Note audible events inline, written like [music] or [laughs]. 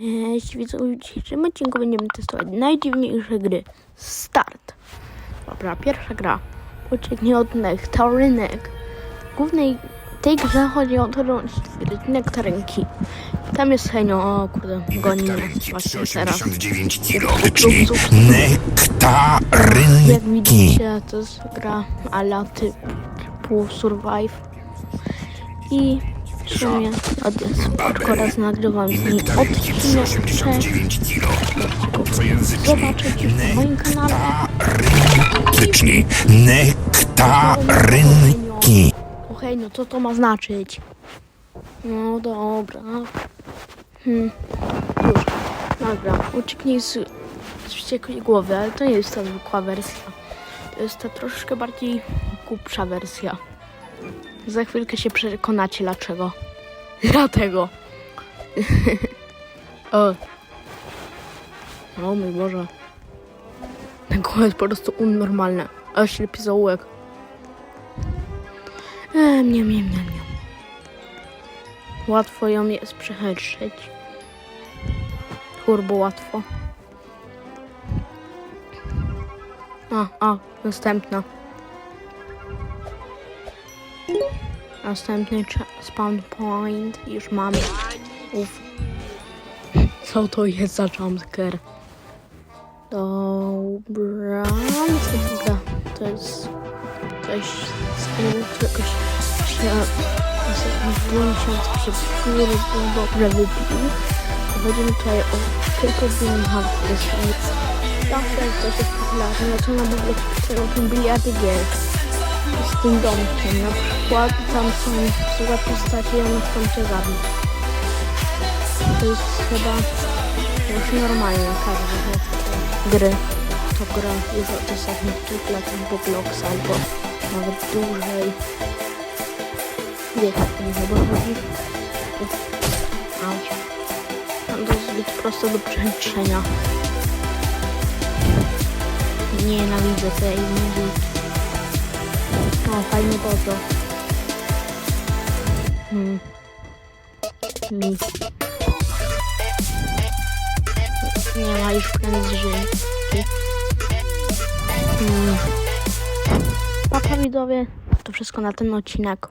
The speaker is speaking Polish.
Cześć, widzowie, w dzisiejszym odcinku będziemy testować najdziwniejsze gry. Start. Dobra, pierwsza gra. Ucieknie od nektarynek. W głównej tej grze chodzi o to, że nektarynki. Tam jest Henio, o kurde, goni mnie właśnie teraz. 89 kilo. Czyli nektarynki. Jak widzicie, to jest gra ala typu Survive. I w sumie od początku raz nagrywam z niej odcinek. Cześć. 89 kilo. Zobaczycie na moim kanale. Nektarynki. Okej, no co to ma znaczyć? No dobra. Hmm. Już. Dobra. Ucieknij z, z wściekłej głowy, ale to nie jest ta zwykła wersja. To jest ta troszkę bardziej głupsza wersja. Za chwilkę się przekonacie dlaczego. [laughs] Dlatego. [laughs] o. O mój Boże. Tego jest po prostu unnormalne. A ślepy zaułek. Eee, nie, nie. Łatwo ją jest przechytrzyć. Turbo łatwo. A, a, następna. Następny spawn point. Już mamy. Uf. Co to jest za jumpscare? Dobra. To jest coś z filmu, któregoś się miesiąc dobrze wybił. Chodzi tutaj o tylko Dream Harvest. Zawsze coś jest popularne, no to na mówię o tym biliardy gier. Z tym domkiem. Na przykład tam są złe postacie i one chcą cię zabić. To jest chyba już normalne każde gry. To gra jest od ostatnich kilku lat w Roblox albo nawet dłużej. Wiecie, o co chyba chodzi? Tam to jest zbyt prosto do przeliczenia. Nienawidzę tej muzyki. O, fajnie bardzo. Hmm. Mi. Nie ma już prędzyjki. Hmm. Papa widzowie, to wszystko na ten odcinek.